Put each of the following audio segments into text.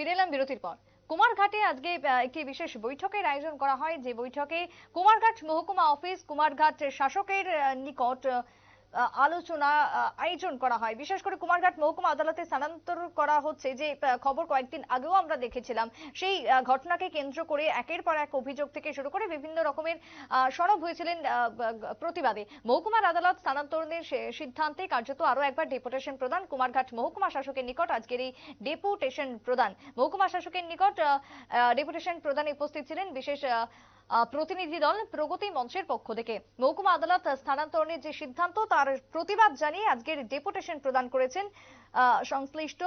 ফিরে এলাম বিরতির পর। কুমারঘাটে আজকে একটি বিশেষ বৈঠকের আয়োজন করা হয়। যে বৈঠকে কুমারঘাট মহকুমা অফিস, কুমারঘাট শাসকের নিকট আলোচনা আয়োজন করা হয়। বিশেষ করে কুমারঘাট মহকুমা আদালতে স্থানান্তর করা হচ্ছে যে খবর কয়েকদিন আগেও আমরা দেখেছিলাম। সেই ঘটনাকে কেন্দ্র করে একের পর এক অভিযোগ থেকে শুরু করে বিভিন্ন রকমের সরব হয়েছিলেন প্রতিবাদে। মহকুমার আদালত স্থানান্তরণের সিদ্ধান্তে কার্যত আরও একবার ডেপুটেশন প্রদান। কুমারঘাট মহকুমা শাসকের নিকট আজকের এই ডেপুটেশন প্রদান। মহকুমা শাসকের নিকট ডেপুটেশন প্রদানে উপস্থিত ছিলেন বিশেষ প্রতিনিধি দল প্রগতি মঞ্চের পক্ষ থেকে। মহকুমা আদালত স্থানান্তরণের যে সিদ্ধান্ত, তার প্রতিবাদ জানিয়ে আজকের ডেপুটেশন প্রদান করেছেন সংশ্লিষ্ট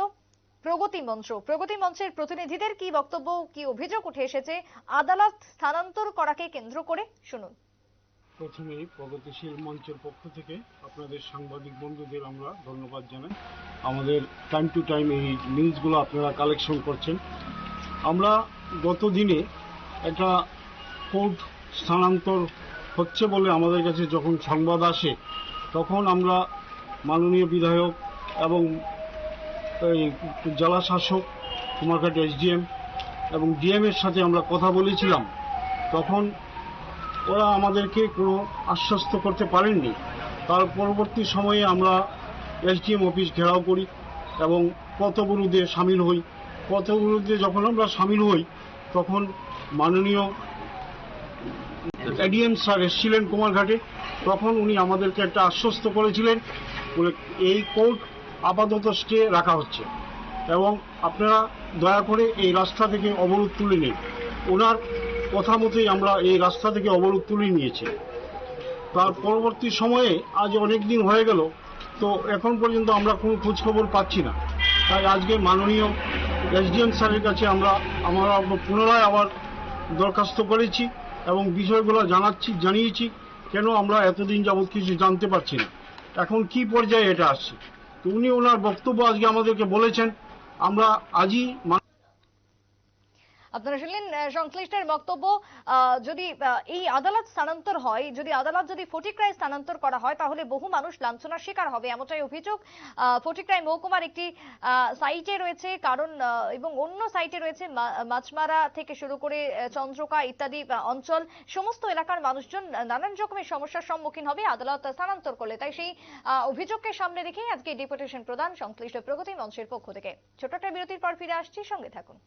প্রগতি মঞ্চ। প্রগতি মঞ্চের প্রতিনিধিদের কি বক্তব্য, কি অভিযোগ উঠে এসেছে, আদালত স্থানান্তর করাকে কেন্দ্র করে শুনুন। প্রথমে প্রগতিশীল মঞ্চের পক্ষ থেকে আপনাদের সাংবাদিক বন্ধুদের আমরা ধন্যবাদ জানাই। আমাদের টাইম টু টাইম এই নিউজগুলো আপনারা কালেকশন করছেন। আমরা গত দিনে একটা কোর্ট স্থানান্তর হচ্ছে বলে আমাদের কাছে যখন সংবাদ আসে, তখন আমরা মাননীয় বিধায়ক এবং এই জেলা শাসক কুমারঘাট এসডিএম এবং ডিএম এর সাথে আমরা কথা বলেছিলাম। তখন ওরা আমাদেরকে কোনো আশ্বস্ত করতে পারেননি। তার পরবর্তী সময়ে আমরা এসডিএম অফিস ঘেরাও করি এবং পথবিরোধে সামিল হই। পথবিরোধে যখন আমরা সামিল হই, তখন মাননীয় এডিএম স্যার এসেছিলেন কুমারঘাটে। তখন উনি আমাদেরকে একটা আশ্বস্ত করেছিলেন এই কোর্ট আপাতত স্টে রাখা হচ্ছে। এবং আপনারা দয়া করে এই রাস্তা থেকে অবরোধ তুলে নিন। ওনার কথা মতোই আমরা এই রাস্তা থেকে অবরোধ তুলে নিয়েছি। তার পরবর্তী সময়ে আজ অনেক দিন হয়ে গেল, তো এখন পর্যন্ত আমরা কোনো খোঁজখবর পাচ্ছি না। তাই আজকে মাননীয় এসডিএম স্যারের কাছে আমরা আমরা পুনরায় আবার দরখাস্ত করেছি। এবং বিষয়গুলো জানাচ্ছি, জানিয়েছি, কেন আমরা এতদিন যাবৎ কিছু জানতে পারছি না। এখন কি পর্যায়ে এটা আসছে? উনি ওনার বক্তব্য আজকে আমাদেরকে বলেছেন, আমরা আজই আপনারা শুনলেন সংশ্লিষ্টের বক্তব্য যদি এই আদালত স্থানান্তর হয় যদি আদালত যদি ফটিকরায় স্থানান্তর করা হয় তাহলে বহু মানুষ লাঞ্ছনার শিকার হবে এমনটাই অভিযোগ। আহ, ফটিকরায় মহকুমার একটি সাইটে রয়েছে কারণ এবং অন্য সাইটে রয়েছে মাছমারা থেকে শুরু করে চন্দ্রকা ইত্যাদি অঞ্চল সমস্ত এলাকার মানুষজন নানান রকমের সমস্যার সম্মুখীন হবে আদালত স্থানান্তর করলে। তাই সেই অভিযোগকে সামনে রেখেই আজকে ডেপুটেশন প্রদান সংশ্লিষ্ট প্রগতি মঞ্চের পক্ষ থেকে। ছোট একটা বিরতির পর ফিরে আসছি সঙ্গে থাকুন।